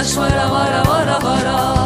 Yoldaş vara vara vara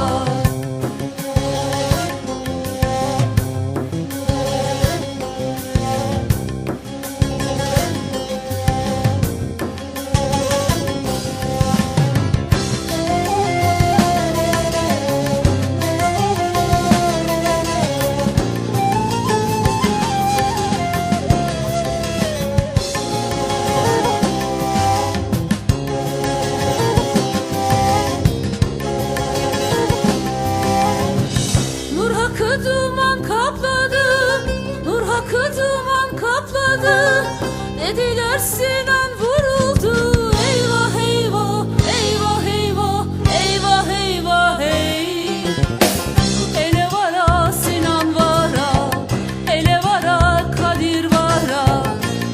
Dediler Sinan vuruldu. Eyvah eyvah eyvah eyvah Eyvah eyvah hey. Ele vara Sinan vara Ele vara Kadir vara.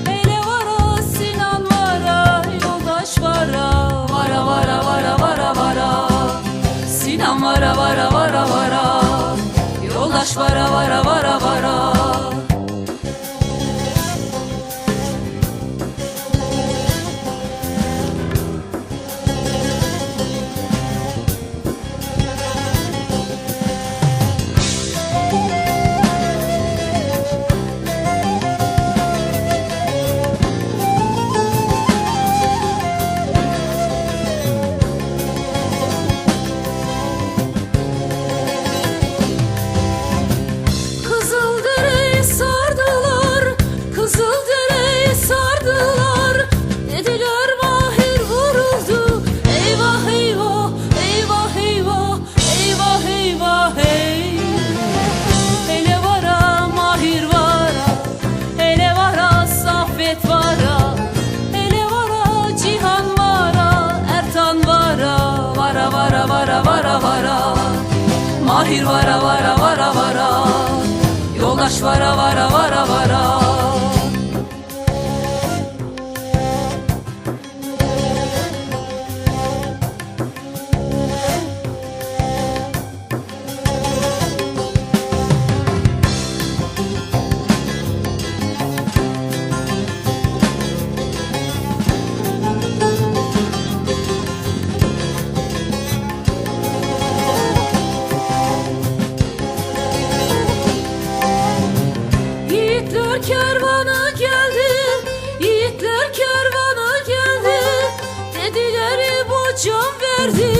Ele vara Sinan vara Yoldaş vara Vara vara vara vara vara. Sinan vara vara vara vara. Yoldaş vara vara vara vara vara vara. Mahir vara vara vara vara Yoldaş vara vara vara vara Yiğitler kervanı geldi Yiğitler kervanı geldi. Dediler bu can verdi.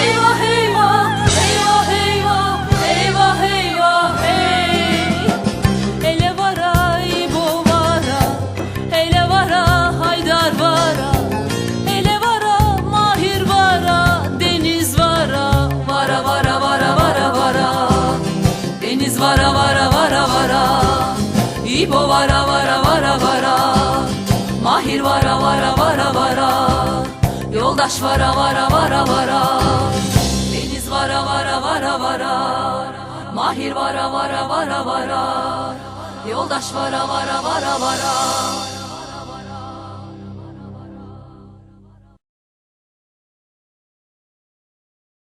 Eyvah eyvah Eyvah eyvah Eyvah eyvah hey. Hele vara İbo vara Hele vara Haydar vara. Hele vara Mahir vara Deniz vara Vara vara vara vara vara. Deniz vara vara vara vara İbo vara vara vara vara Mahir vara vara vara vara Yoldaş vara vara vara vara Deniz vara vara vara vara Mahir vara vara vara vara Yoldaş vara vara vara vara